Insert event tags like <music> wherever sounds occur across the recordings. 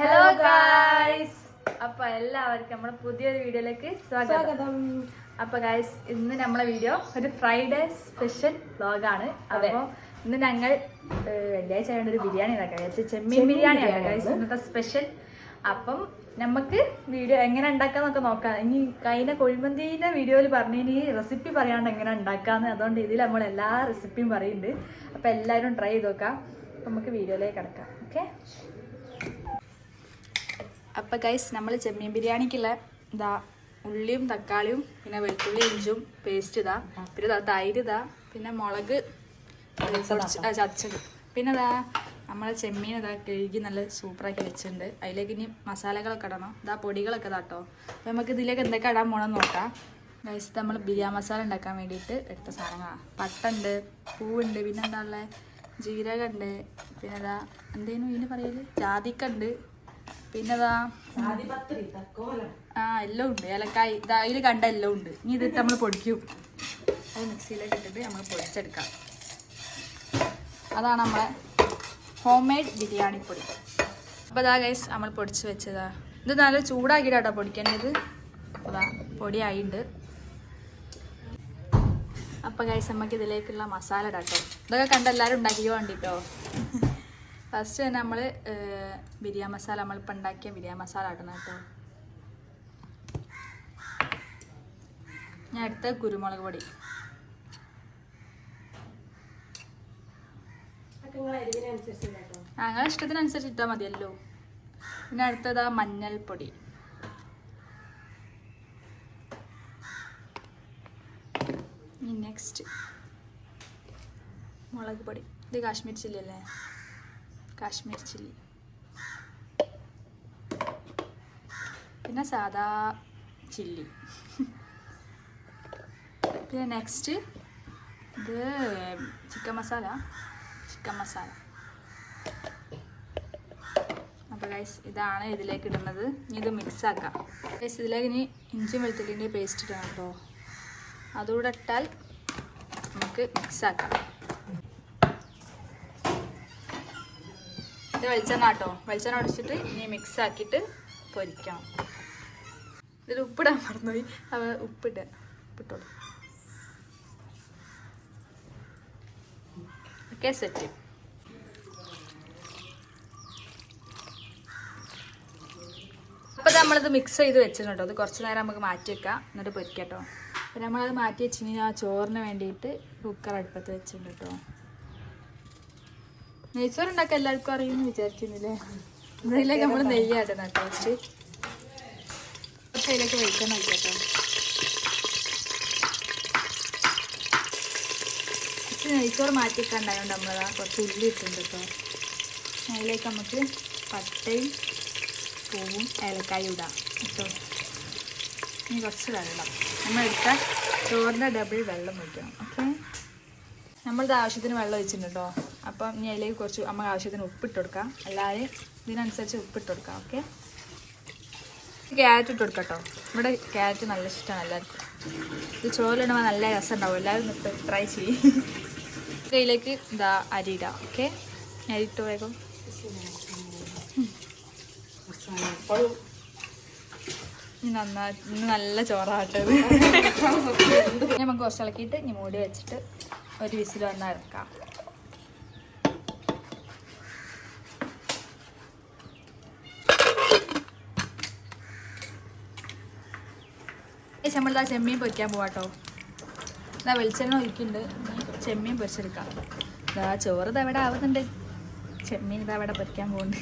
Hello guys അപ്പൊ എല്ലാവർക്കും നമ്മുടെ പുതിയൊരു വീഡിയോയിലേക്ക് സ്വാഗതം. അപ്പൊ ഗായ്സ് ഇന്ന് നമ്മളെ വീഡിയോ ഒരു ഫ്രൈഡേ സ്പെഷ്യൽ വ്ലോഗാണ് അപ്പൊ ഇന്ന് ഞങ്ങൾ വെള്ളിയാഴ്ച ആയതുകൊണ്ട് ഒരു ബിരിയാണി ഉണ്ടാക്കാം വിചാരിച്ചു ചെമ്മീൻ ബിരിയാണി ആണ് ഗായ്സ് ഇന്നത്തെ സ്പെഷ്യൽ അപ്പം നമുക്ക് വീഡിയോ എങ്ങനെ ഉണ്ടാക്കാന്നൊക്കെ നോക്കാം. ഇനി കഴിഞ്ഞ കൊഴിമന്തീന്റെ വീഡിയോയിൽ പറഞ്ഞു ഇനി റെസിപ്പി പറയാണ്ട് എങ്ങനെ ഉണ്ടാക്കാന്ന്. അതുകൊണ്ട് ഇതിൽ നമ്മൾ എല്ലാ റെസിപ്പിയും പറയുന്നുണ്ട്. അപ്പൊ എല്ലാവരും ട്രൈ ചെയ്ത് നോക്കാം. നമുക്ക് വീഡിയോയിലേക്ക് കിടക്കാം. ഓക്കെ അപ്പം ഗൈസ് നമ്മൾ ചെമ്മീൻ ബിരിയാണിക്കുള്ള ഇതാ ഉള്ളിയും തക്കാളിയും പിന്നെ വെളുത്തുള്ളി ഇഞ്ചും പേസ്റ്റ് ഇതാ. പിന്നെ ഇതാ തൈര് ഇതാ. പിന്നെ മുളക് ചതച്ചത്. പിന്നെ ഇതാ നമ്മളെ ചെമ്മീൻ ഇതാ കഴുകി നല്ല സൂപ്പറാക്കി വെച്ചിട്ടുണ്ട്. അതിലേക്ക് ഇനി മസാലകളൊക്കെ ഇടണം. ഇതാ പൊടികളൊക്കെ ഇതാട്ടോ അപ്പം നമുക്ക് ഇതിലേക്ക് എന്തൊക്കെ ഇടാൻ പോകണം നോക്കാം. ഗൈസ് നമ്മൾ ബിരിയാണി മസാല ഉണ്ടാക്കാൻ വേണ്ടിയിട്ട് എടുത്ത സാധനങ്ങളാണ് പട്ടുണ്ട് പൂവുണ്ട് പിന്നെ എന്താ ഉള്ളത് ജീരകമുണ്ട് പിന്നെ ഇതാ എന്തേനു ഇതിന് പറയൽ? ജാതിക്കുണ്ട് പിന്നെതാ? ആ എല്ലാം ഉണ്ട്. ഏലക്കായ് ഇതാ അതിൽ കണ്ട എല്ലാം ഉണ്ട്. ഇനി ഇതിട്ട് നമ്മൾ പൊടിക്കും. അത് മിക്സിയിലേക്ക് ഇട്ടിട്ട് നമ്മൾ പൊടിച്ചെടുക്കാം. അതാണ് നമ്മളെ ഹോം മെയ്ഡ് ബിരിയാണി പൊടി. അപ്പോൾ ഇതാ ഗൈസ് നമ്മൾ പൊടിച്ച് വെച്ചതാ. ഇത് നല്ല ചൂടാക്കിയിട്ടാട്ടോ പൊടിക്കേണ്ടത്. അതാ പൊടിയായിട്ടുണ്ട് അപ്പോൾ ഗൈസ് നമുക്ക് ഇതിലേക്കുള്ള മസാല ഇടാട്ടോ ഇതൊക്കെ കണ്ട് എല്ലാവരും ഉണ്ടാക്കിക്കോ വേണ്ടിട്ടോ? ഫസ്റ്റ് തന്നെ നമ്മൾ ബിരിയാണി മസാല നമ്മളിപ്പോൾ ഉണ്ടാക്കിയ ബിരിയാണി മസാല ഇടണം കേട്ടോ. ഞാൻ എടുത്ത കുരുമുളക് പൊടി. ഞങ്ങളെ ഇഷ്ടത്തിനനുസരിച്ച് ഇട്ടാൽ മതിയല്ലോ. പിന്നെ അടുത്തതാ മഞ്ഞൾപ്പൊടി. നെക്സ്റ്റ് മുളക് പൊടി. ഇത് കാശ്മീർ ചില്ലി അല്ലേ? കാശ്മീർ ചില്ലി. പിന്നെ സാദാ ചില്ലി. പിന്നെ നെക്സ്റ്റ് ഇത് ചിക്കൻ മസാല ചിക്കൻ മസാല. അപ്പോൾ ഗൈസ് ഇതാണ് ഇതിലേക്ക് ഇടുന്നത്. ഇനി ഇത് മിക്സ് ആക്കാം. ഗൈസ് ഇതിലേക്ക് ഇനി ഇഞ്ചി വെളുത്തുള്ളിന്റെ പേസ്റ്റ് ഇടണം കേട്ടോ അതുകൂടെ ഇട്ടാൽ നമുക്ക് മിക്സ് ആക്കാം. ഇത് വെളിച്ചെണ്ണ കേട്ടോ വെളിച്ചെണ്ണ ഒടിച്ചിട്ട് ഇനി മിക്സ് ആക്കിയിട്ട് പൊരിക്കണം ഇതിൽ ഉപ്പിടാൻ മറന്നുപോയി. അവ ഉപ്പിട്ട് ഉപ്പിട്ടോളൂ. ഓക്കെ സെറ്റ് അപ്പോൾ നമ്മളിത് മിക്സ് ചെയ്ത് വെച്ചിട്ടുണ്ട് അത് കുറച്ച് നേരം നമുക്ക് മാറ്റി വെക്കാം. എന്നിട്ട് പൊരിക്കാം കേട്ടോ. അപ്പോൾ നമ്മളത് മാറ്റി വെച്ചിന് ആ ചോറിന് വേണ്ടിയിട്ട് കുക്കർ അടുപ്പത്ത് വെച്ചിട്ടുണ്ട് കേട്ടോ. നെയ്ച്ചോറ് ഉണ്ടാക്കാൻ എല്ലാവർക്കും അറിയുമെന്ന് വിചാരിക്കുന്നില്ലേ? ഇതിലേക്ക് നമ്മൾ നെയ്യാട്ടണം കേട്ടോ ഫസ്റ്റ് കുറച്ച് അതിലേക്ക് വെളിച്ചെണ്ണ നോക്കിയാട്ടോ കുറച്ച് നെയ്ച്ചോറ് മാറ്റിയൊക്കെ ഉണ്ടായതുകൊണ്ട് നമ്മളതാ കുറച്ച് ഉള്ളി ഇട്ടുണ്ട് കേട്ടോ. അതിലേക്ക് നമുക്ക് പട്ടയും പൂവും ഏലക്കായും ഇടാം കേട്ടോ. ഇനി കുറച്ച് വെള്ളം. നമ്മൾ എടുത്താൽ ചോറിന്റെ ഡബിൾ വെള്ളം വയ്ക്കണം ഓക്കെ നമ്മളിത് ആവശ്യത്തിന് വെള്ളം ഒഴിച്ചിട്ടുണ്ട് കേട്ടോ. അപ്പം ഇനി അതിലേക്ക് കുറച്ച് നമ്മൾ ആവശ്യത്തിന് ഉപ്പിട്ട് കൊടുക്കാം. അല്ലാതെ ഇതിനനുസരിച്ച് ഉപ്പിട്ട് കൊടുക്കാം ഓക്കെ? ക്യാരറ്റ് ഇട്ട് കൊടുക്കാം കേട്ടോ. ഇവിടെ ക്യാരറ്റ് നല്ല ഇഷ്ടമാണ് എല്ലാവർക്കും. ഇത് ചോറിലിടുമ്പോൾ നല്ല രസം ഉണ്ടാവും എല്ലാവരും ട്രൈ ചെയ്യും. ഇതിലേക്ക് ഇതാ അരി ഇടാം ഓക്കെ? അരി ഇട്ട് വേഗം. നന്നായി നല്ല ചോറാട്ടത് നമുക്ക് കുറച്ച് ഇളക്കിയിട്ട് ഇനി മൂടി വെച്ചിട്ട് ഒരു വിസിൽ വന്നാൽ ഇറക്കാം. നമ്മളിതാ ചെമ്മീൻ പൊരിക്കാൻ പോവാട്ടോ. ഇതാ വെളിച്ചെണ്ണ ഒഴിക്കുന്നുണ്ട്. ഇനി ചെമ്മീൻ പൊരിച്ചെടുക്കാം. ഇതാ ചോറ് ഇതവിടെ ആവുന്നുണ്ട്. ചെമ്മീൻ ഇതാ അവിടെ പൊരിക്കാൻ പോകുന്നുണ്ട്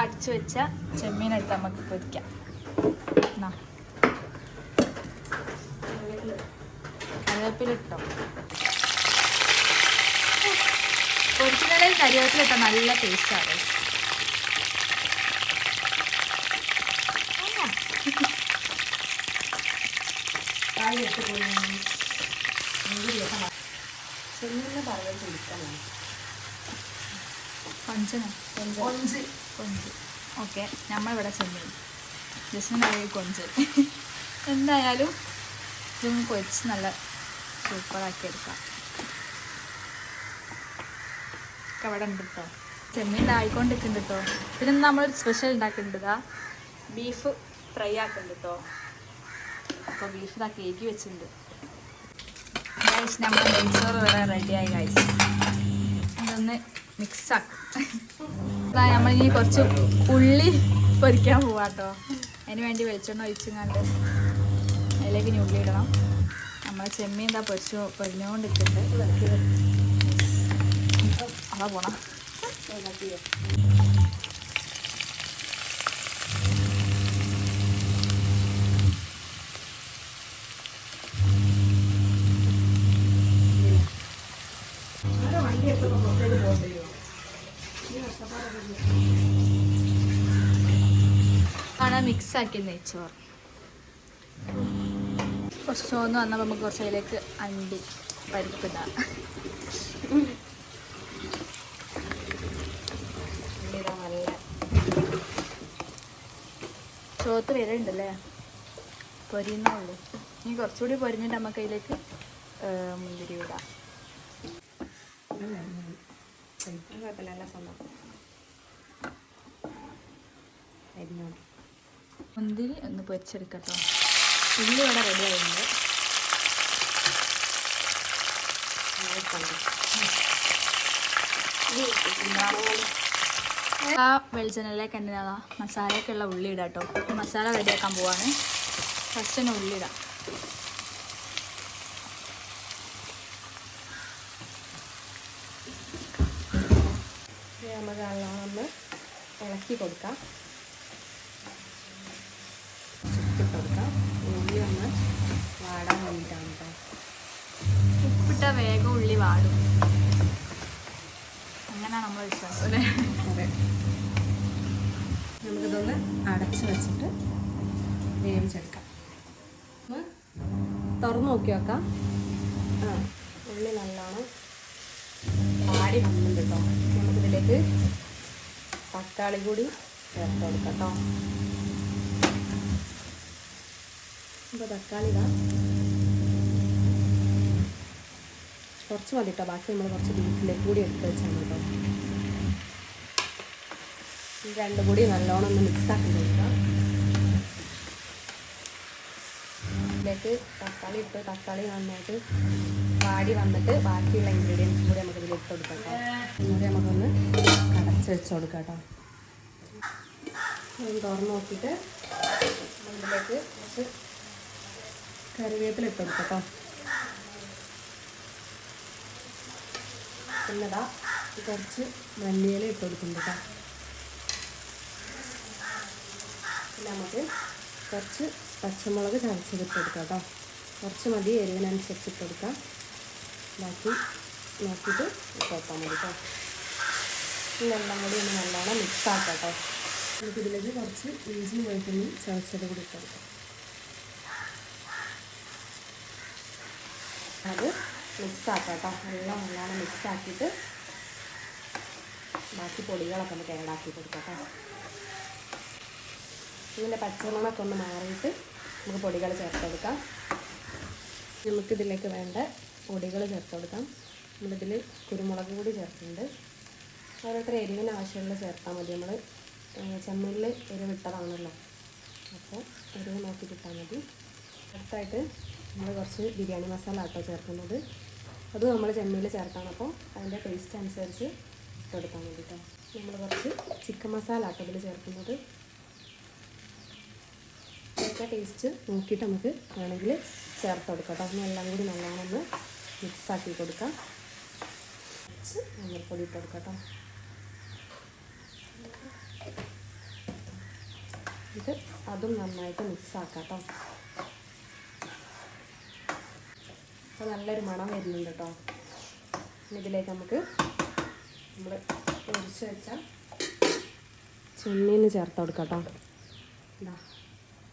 അടിച്ചു വെച്ച ചെമ്മീൻ എടുത്ത് നമുക്ക് പൊരിക്കാം. എന്നാ കറിവേപ്പില ഇട്ടോ പൊരിക്കുന്നതിൽ കരിവേപ്പില ഇട്ടാൽ നല്ല ടേസ്റ്റാണ് കൊഞ്ചനോ കൊഞ്ച് കൊഞ്ച്. ഓക്കെ നമ്മളിവിടെ ചെമ്മീൻ ജസ്റ്റിന് പറയും കൊഞ്ച്. എന്തായാലും ഇതും കൊച്ച് നല്ല സൂപ്പറാക്കി എടുക്കാം. അവിടെ ഉണ്ട് കേട്ടോ ചെമ്മീൻ ആയിക്കൊണ്ടിരിക്കുന്നുണ്ട് കേട്ടോ പിന്നെ നമ്മൾ നമ്മളൊരു സ്പെഷ്യൽ ഉണ്ടാക്കുന്നുണ്ട് ബീഫ് ഫ്രൈ ആക്കുന്നുണ്ട് കേട്ടോ അപ്പോൾ ബീഫ് ഇതാ കേക്ക് വെച്ചിട്ടുണ്ട്. ഗൈസ് നമ്മൾ നെയ്ച്ചോറ് വരെ റെഡിയായി ഗൈസ് ഇതൊന്ന് മിക്സ് ആക്കും. അതാ നമ്മളിനി കുറച്ച് ഉള്ളി പൊരിക്കാൻ പോവാട്ടോ അതിന് വേണ്ടി വെളിച്ചെണ്ണ ഒഴിച്ചുങ്ങാണ്ട് അതിലേക്ക് ഇനി ഉള്ളി ഇടണം. നമ്മളെ ചെമ്മീൻ എന്താ പൊരിച്ചു പൊരിഞ്ഞുകൊണ്ടിരിക്കുന്നുണ്ട് അതാ പോണം. ആണ് മിക്സ് ആക്കി നെയ്ച്ചോറ് കുറച്ച് ചോന്ന് വന്നപ്പോൾ നമുക്ക് കുറച്ച് അതിലേക്ക് അണ്ടി പരിപ്പിടാം ചോത്ത് വരുന്നുണ്ടല്ലേ പൊരിയുന്നുള്ളൂ ഇനി കുറച്ചുകൂടി പൊരിഞ്ഞിട്ട് നമുക്ക് അതിലേക്ക് മുന്തിരി വിടാം കുഴപ്പമില്ല നല്ല സ്വന്തം മുന്തിരി ഒന്ന് പൊരിച്ചെടുക്കട്ടോ. ഉള്ളി ഇവിടെ റെഡി ആയിട്ടുണ്ട്. ആ വെളിച്ചെണ്ണയിലേക്ക് തന്നെ മസാലയൊക്കെ ഉള്ള ഉള്ളി ഇടാം കേട്ടോ. മസാല റെഡിയാക്കാൻ പോവാണ്. ഫസ്റ്റ് തന്നെ ഉള്ളി ഇടാം. നമുക്ക് ഇളക്കി കൊടുക്കാം ചുറ്റിട്ട് കൊടുക്കാം ഉള്ളി ഒന്ന് വാടാൻ വേണ്ടിയിട്ടാണ് കേട്ടോ ഉപ്പിട്ട വേഗം ഉള്ളി വാടും. അങ്ങനെയാണ് നമ്മൾ വിശ്വാസം അല്ലേ? നമുക്കിതൊന്ന് അടച്ച് വെച്ചിട്ട് വേവിച്ചെടുക്കാം. ഒന്ന് തുറന്ന് നോക്കി വെക്കാം ആ ഉള്ളി നല്ലോണം വാടി വന്നിട്ടുണ്ട് കേട്ടോ നമുക്കിതിലേക്ക് തക്കാളി കൂടി ചേർത്ത് കൊടുക്കാം കേട്ടോ ഇപ്പോൾ തക്കാളി ഇടാം കുറച്ച് മതി കേട്ടോ ബാക്കി നമ്മൾ കുറച്ച് ബീഫിലേക്ക് കൂടി എടുത്ത് വെച്ചാൽ കേട്ടോ രണ്ടും കൂടി നല്ലോണം ഒന്ന് മിക്സ് ആക്കി കൊടുക്കാം. ഇതിലേക്ക് തക്കാളി ഇട്ട് തക്കാളി നന്നായിട്ട് വാടി വന്നിട്ട് ബാക്കിയുള്ള ഇൻഗ്രീഡിയൻസ് കൂടി നമുക്ക് ഇതിൽ ഇട്ട് കൊടുക്കാം ഒന്നുകൂടി നമുക്കൊന്ന് കടച്ച് വെച്ച് കൊടുക്കാം കേട്ടോ തുറന്ന് നോക്കിയിട്ട് ഇതിലേക്ക് കുറച്ച് കറിവേപ്പില ഇട്ട് കൊടുക്കട്ടോ കേട്ടോ പിന്നെതാ കുറച്ച് മല്ലിയില ഇട്ട് കൊടുക്കുന്നുണ്ട് പിന്നെ നമുക്ക് കുറച്ച് പച്ചമുളക് ചതച്ചത് ഇട്ട് കൊടുക്കാം കുറച്ച് മതി എരിവിനനുസരിച്ച് ഇട്ട് കൊടുക്കാം ബാക്കി നോക്കിയിട്ട് ഇട്ട് വെക്കാൻ മതി കേട്ടോ ഇതെല്ലാം കൂടി ഒന്ന് നല്ലോണം മിക്സ് ആക്കാം കേട്ടോ നമുക്ക് ഇതിലേക്ക് കുറച്ച് ഇഞ്ചി വെളുത്തുള്ളി ചതച്ചത് കൂടി ഇട്ട് കൊടുക്കാം അത് മിക്സ് ആക്കാം കേട്ടോ എല്ലാം നല്ലോണം മിക്സ് ആക്കിയിട്ട് ബാക്കി പൊടികളൊക്കെ നമുക്ക് ഏടാക്കി കൊടുക്കാം ഇതിന്റെ പച്ചമണമൊക്കെ ഒന്ന് മാറിയിട്ട് നമുക്ക് പൊടികൾ ചേർത്തെടുക്കാം നമുക്കിതിലേക്ക് വേണ്ട പൊടികൾ ചേർത്തെടുക്കാം നമ്മളിതിൽ കുരുമുളക് കൂടി ചേർത്തിട്ടുണ്ട് ഓരോരുത്തർ എരിവിന് ആവശ്യമുള്ള ചേർത്താൽ മതി. നമ്മൾ ചെമ്മീനിൽ എരിവിട്ടതാണല്ലോ അപ്പോൾ എരിവ് നോക്കി കിട്ടാൽ മതി. അടുത്തായിട്ട് നമ്മൾ കുറച്ച് ബിരിയാണി മസാല ആട്ടോ ചേർക്കുന്നത്. അത് നമ്മൾ ചെമ്മീൽ ചേർത്താണ് അപ്പോൾ അതിന്റെ ടേസ്റ്റ് അനുസരിച്ച് ഇട്ടെടുക്കാൻ വേണ്ടിയിട്ടോ നമ്മൾ കുറച്ച് ചിക്കൻ മസാല ആട്ടോ ഇതിൽ ചേർക്കുന്നത്. ഇതൊക്കെ ടേസ്റ്റ് നോക്കിയിട്ട് നമുക്ക് വേണമെങ്കിൽ ചേർത്ത് കൊടുക്കാം എല്ലാം കൂടി നല്ലോണം മിക്സ് ആക്കി കൊടുക്കാം. കുറച്ച് മഞ്ഞൾപ്പൊടി ഇട്ട് ഇത് അതും നന്നായിട്ട് മിക്സ് ആക്കാം കേട്ടോ. അപ്പോൾ നല്ലൊരു മണം വരുന്നുണ്ട് കേട്ടോ ഇതിലേക്ക് നമുക്ക് നമ്മൾ പൊരിച്ച് വെച്ച ചെമ്മീൻ ചേർത്ത് കൊടുക്കാം കേട്ടോ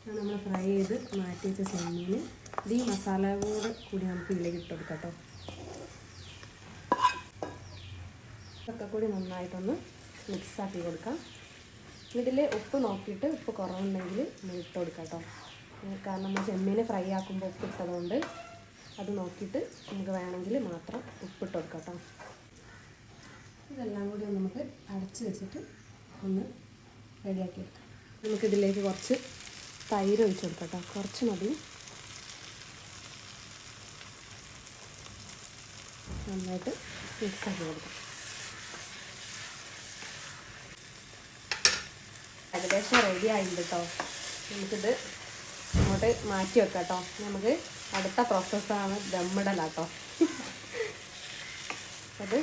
നമ്മൾ ഫ്രൈ ചെയ്ത് മാറ്റി വെച്ച ചെമ്മീൻ ഇത് ഈ മസാല കൂടെ നമുക്ക് ഇതിലേക്ക് ഇട്ട് കൊടുക്കാം കേട്ടോ ഇതൊക്കെ കൂടി നന്നായിട്ടൊന്ന് മിക്സ് ആക്കി കൊടുക്കാം. ഇതിൽ ഉപ്പ് നോക്കിയിട്ട് ഉപ്പ് കുറവുണ്ടെങ്കിൽ നമ്മൾ ഇട്ട് കൊടുക്കാം കേട്ടോ കാരണം നമ്മൾ ചെമ്മീൻ ഫ്രൈ ആക്കുമ്പോൾ ഉപ്പ് ഇട്ടതുകൊണ്ട് അത് നോക്കിയിട്ട് നമുക്ക് വേണമെങ്കിൽ മാത്രം ഉപ്പിട്ട് കൊടുക്കാം കേട്ടോ. ഇതെല്ലാം കൂടി നമുക്ക് അടച്ച് വെച്ചിട്ട് ഒന്ന് റെഡിയാക്കി എടുക്കാം. നമുക്കിതിലേക്ക് കുറച്ച് തൈര് ഒഴിച്ച് കൊടുക്കാം കേട്ടോ. കുറച്ച് മതി. നന്നായിട്ട് മിക്സ് ആക്കി കൊടുക്കാം. ഏകദേശം റെഡി ആയിട്ടുണ്ട് കേട്ടോ. നമുക്കിത് അങ്ങോട്ട് മാറ്റി വെക്കാം കേട്ടോ. നമുക്ക് അടുത്ത പ്രോസസ്സാണ് ദമ്മിടലാട്ടോ. അത്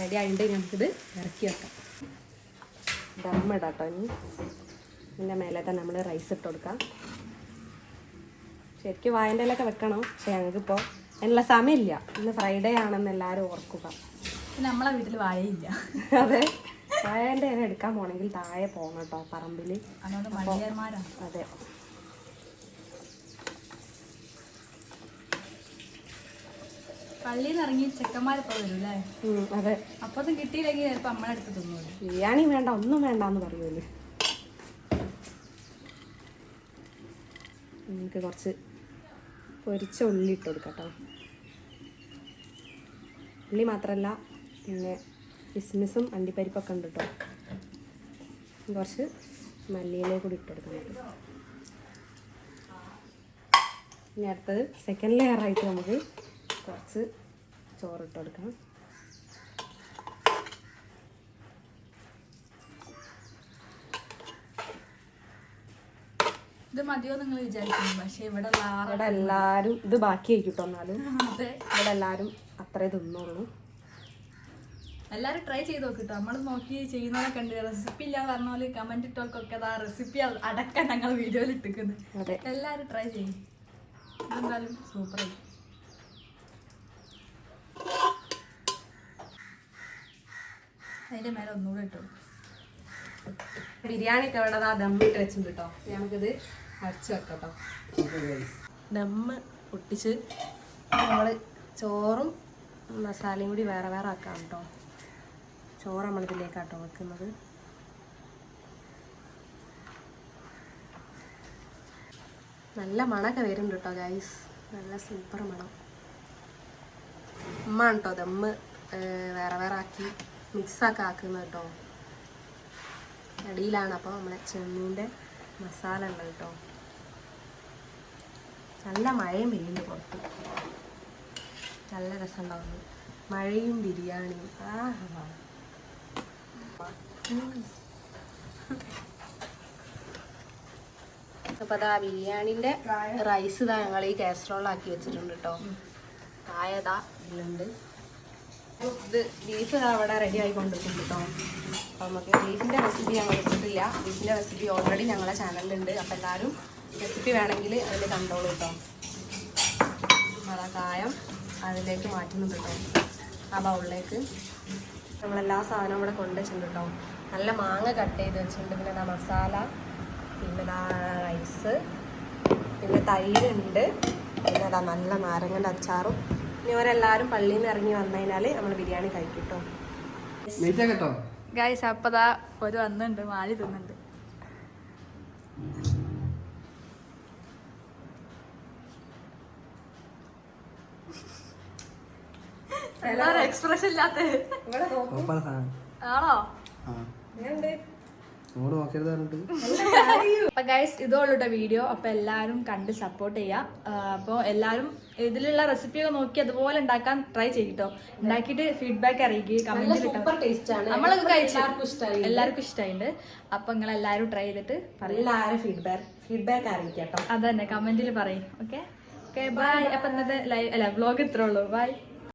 റെഡി ആയിട്ട് നമുക്കിത് ഇറക്കി വെക്കാം. ദമ്മിടാട്ടോ ഇനി. ഇതിന്റെ മേലെ തന്നെ നമ്മൾ റൈസ് ഇട്ട് കൊടുക്കാം. ശരിക്കും വായന്റെ ഇലൊക്കെ വെക്കണം പക്ഷേ ഞങ്ങൾക്കിപ്പോൾ അതിനുള്ള സമയമില്ല. ഇന്ന് ഫ്രൈഡേ ആണെന്ന് എല്ലാവരും ഓർക്കുക. നമ്മളെ വീട്ടിൽ വായയില്ല. അതെ. വായന്റെ ഇല എടുക്കാൻ പോകണമെങ്കിൽ താഴെ പോകണം കേട്ടോ പറമ്പിൽ അതെ. പള്ളിയിൽ നിന്ന് ഇറങ്ങി ചെക്കന്മാരിപ്പോൾ വരും അല്ലേ ഉം, അതെ. അടുത്ത് ബിരിയാണി വേണ്ട ഒന്നും വേണ്ട എന്ന് പറയുമല്ലോ നമുക്ക് കുറച്ച് പൊരിച്ച ഉള്ളി ഇട്ട് കൊടുക്കട്ടോ ഉള്ളി മാത്രമല്ല പിന്നെ കിസ്മിസും അണ്ടിപ്പരിപ്പൊക്കെ ഉണ്ട് കേട്ടോ. കുറച്ച് മല്ലിയിലേക്ക് കൂടി ഇട്ട് കൊടുക്കാൻ പറ്റും ഇനി അടുത്തത് സെക്കൻഡ് ലെയർ ആയിട്ട് നമുക്ക് കുറച്ച് ചോറിട്ട് കൊടുക്കണം ഇത് മതിയോ നിങ്ങൾ വിചാരിക്കുന്നു? പക്ഷെ ഇവിടെ ഇവിടെ എല്ലാവരും ഇത് ബാക്കി കിട്ടും എന്നാലും. <laughs> ഇവിടെ എല്ലാവരും അത്രേ തിന്നുള്ളൂ. എല്ലാരും ട്രൈ ചെയ്ത് നോക്കിട്ടോ. നമ്മൾ നോക്കി ചെയ്യുന്നതൊക്കെ ഉണ്ട് റെസിപ്പി ഇല്ല പറഞ്ഞ പോലെ കമന്റ് ഇട്ടോക്കൊക്കെ അതാ റെസിപ്പി അടക്കം ഞങ്ങൾ വീഡിയോയിൽ ഇട്ടിക്കുന്നത് അതെ. എല്ലാരും ട്രൈ ചെയ്യും. എന്തായാലും സൂപ്പർ അതിന്റെ മേലെ ഒന്നുകൂടെ ഇട്ടു. ബിരിയാണി ഒക്കെ ഇവിടെ ആ ദമ്മിട്ട് വെച്ചു കേട്ടോ നമുക്കിത് അടച്ചു വെക്കട്ടോ. കേട്ടോ ദമ്മ് പൊട്ടിച്ച് നമ്മൾ ചോറും മസാലയും കൂടി വേറെ വേറെ ആക്കാം കേട്ടോ ചോറ് നമ്മളിതിലേക്കാട്ടോ വെക്കുന്നത്. നല്ല മണമൊക്കെ വരുന്നുണ്ട് കേട്ടോ ഗൈസ് നല്ല സൂപ്പർ മണം. ഉമ്മ കേട്ടോ ദമ്മ് വേറെ വേറെ ആക്കി. മിക്സാക്കി ആക്കുന്നത് കേട്ടോ അടിയിലാണ് അപ്പോൾ നമ്മളെ ചെമ്മീന്റെ മസാല ഉള്ളത് കേട്ടോ നല്ല മഴയും പെയ്യുന്നു പുറത്ത്. നല്ല രസമുണ്ടാവുന്നു. മഴയും ബിരിയാണിയും. ആഹാ അപ്പൊ അതാ ബിരിയാണിന്റെ റൈസ് ഇതാ ഞങ്ങൾ ഈ കാസറോളാക്കി വെച്ചിട്ടുണ്ട് കേട്ടോ. കായതാ ഇതിലുണ്ട്. ഇത് ബീഫ് അവിടെ റെഡി ആയിക്കൊണ്ടിരിക്കുന്നു കേട്ടോ അപ്പോൾ നമുക്ക് ബീഫിന്റെ റെസിപ്പി ഞങ്ങൾ എടുത്തിട്ടില്ല ബീഫിന്റെ റെസിപ്പി ഓൾറെഡി ഞങ്ങളുടെ ചാനലിലുണ്ട് അപ്പോൾ എല്ലാവരും റെസിപ്പി വേണമെങ്കിൽ അതിൽ കണ്ടോളൂ കേട്ടോ അതാ കായം അതിലേക്ക് മാറ്റുന്നുണ്ട് കേട്ടോ ആ ബൗളിലേക്ക് നമ്മളെല്ലാ സാധനവും ഇവിടെ കൊണ്ടുവച്ചിട്ടുണ്ട് കേട്ടോ നല്ല മാങ്ങ കട്ട് ചെയ്ത് വെച്ചിട്ടുണ്ട്. പിന്നെ ഇതാ മസാല പിന്നെ ഇതാ റൈസ് പിന്നെ തൈരുണ്ട്. പിന്നെ അതാ നല്ല നാരങ്ങന്റെ അച്ചാറും ഇനി പള്ളിയിൽ നിന്ന് ഇറങ്ങി വന്നു കഴിഞ്ഞാൽ നമ്മൾ ബിരിയാണി കഴിക്കും കേട്ടോ ഗൈസ് അപ്പതാ ഒരു വന്നുണ്ട് മാലി തിന്നുണ്ട് എക്സ്പ്രഷൻ ഇല്ലാത്ത ആണോ? നമ്മൾ നോക്കരുത് പറഞ്ഞിട്ട് അപ്പൊ ഗൈസ് ഇതോളുടെ വീഡിയോ അപ്പൊ എല്ലാരും കണ്ട് സപ്പോർട്ട് ചെയ്യാം. അപ്പോൾ എല്ലാരും ഇതിലുള്ള റെസിപ്പി ഒക്കെ നോക്കി അതുപോലെ ഉണ്ടാക്കാൻ ട്രൈ ചെയ്തിട്ടോ ഉണ്ടാക്കിയിട്ട് ഫീഡ്ബാക്ക് അറിയിക്കുക കമന്റ് നമ്മളൊക്കെ കഴിച്ചു എല്ലാവർക്കും ഇഷ്ടമായി എല്ലാവർക്കും ഇഷ്ടമായിട്ടുണ്ട് അപ്പൊ നിങ്ങൾ എല്ലാരും ട്രൈ ചെയ്തിട്ട് പറയും. എല്ലാവരും ഫീഡ്ബാക്ക് ഫീഡ്ബാക്ക് അറിയിക്കാം അതന്നെ കമന്റിൽ പറയും. ഓക്കെ ഓക്കെ ബൈ അപ്പൊ ഇന്നത്തെ ലൈവ് അല്ല വ്ലോഗ് ഇത്രേ ഉള്ളൂ. ബൈ